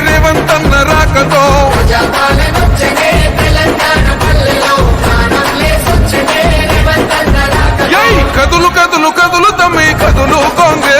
రేవంత్ రాకతో. కదులు కదులు కదులు తమ్మి కదులు కొంగే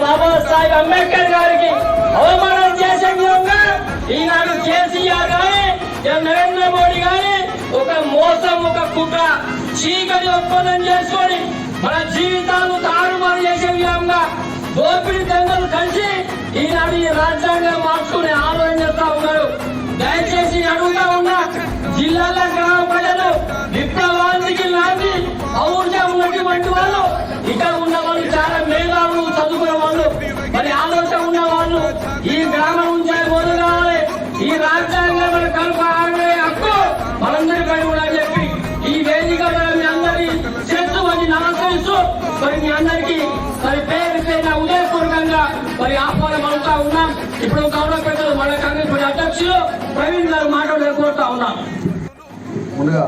బాబాసాహెబ్ అంబేద్కర్ గారికి అవమానం చేసే విధంగా ఈనాడు కేసీఆర్ గాని నరేంద్ర మోడీ గాని ఒక మోసం ఒక కుట్ర చీకటి ఒప్పందం చేసుకొని మన జీవితాలు తారుమారు చేసే విధంగా దోపిడి దొంగలు కలిసి ఈనాడు ఈ రాజ్యాంగం మార్చుకునే ఆలోచన చేస్తా ఉన్నారు. దయచేసి అడుగుతా ఉన్నా జిల్లాల గ్రామ ప్రజలు విప్లవానికి లాంటి ఔర్జం ఉన్నటువంటి వాళ్ళు ఇక్కడ ఉన్న వాళ్ళు చాలా మరి మీ అందరికీ మరి పేరు పేరున ఉదయపూర్వకంగా మరి ఆహ్వానం అవుతా ఉన్నాం. ఇప్పుడు గౌరవ పెద్దలు మన కాంగ్రెస్ పార్టీ అధ్యక్షులు ప్రవీణ్ గారు మాట్లాడాలని కోరుతా ఉన్నాం. ముందుగా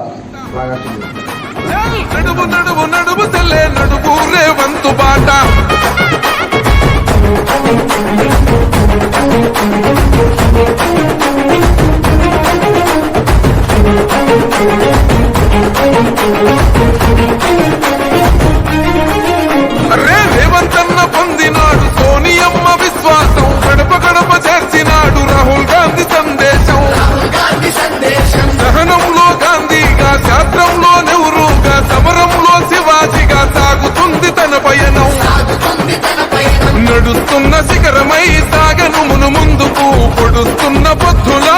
పొడుస్తున్న శిఖరమై సాగను మును ముందుకు పొడుస్తున్న బుద్ధుల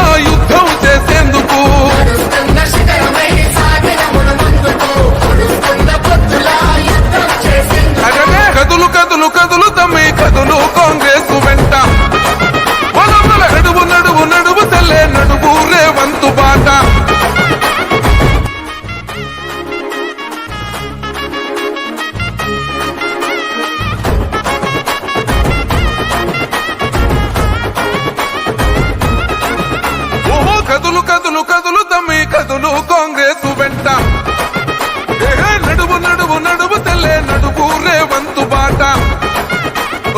కదులు కదులు కదులు తమ్మి కదులు కాంగ్రెస్ వెంట. నడువు నడువు నడువు తెల్లే నడువు రేవంతు బాట.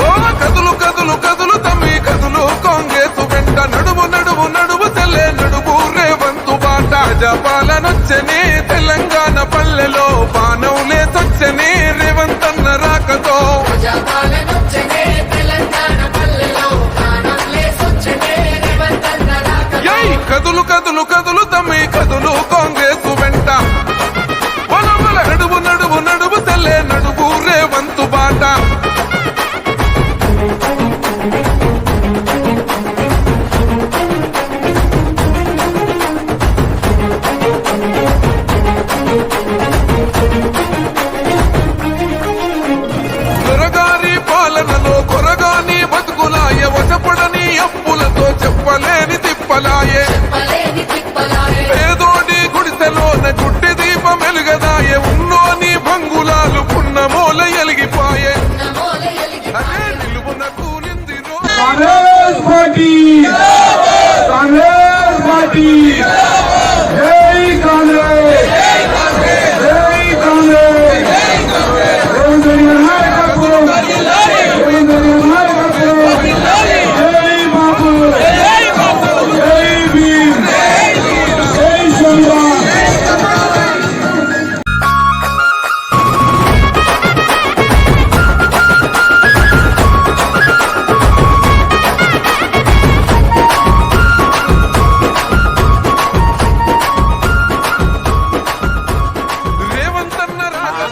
ఓ కదులు కదులు కదులు తమ్మి కదులు కాంగ్రెస్ వెంట. నడువు నడువు నడువు తెల్లే నడువు రేవంతు బాట. జపాలనొచ్చని తెలంగాణ పల్లెలో పానం లేసొచ్చని రేవంతన్న రాకతో. జపాలనొచ్చని తెలంగాణ লুকাতো కాంగ్రెస్ పార్టీ కాంగ్రెస్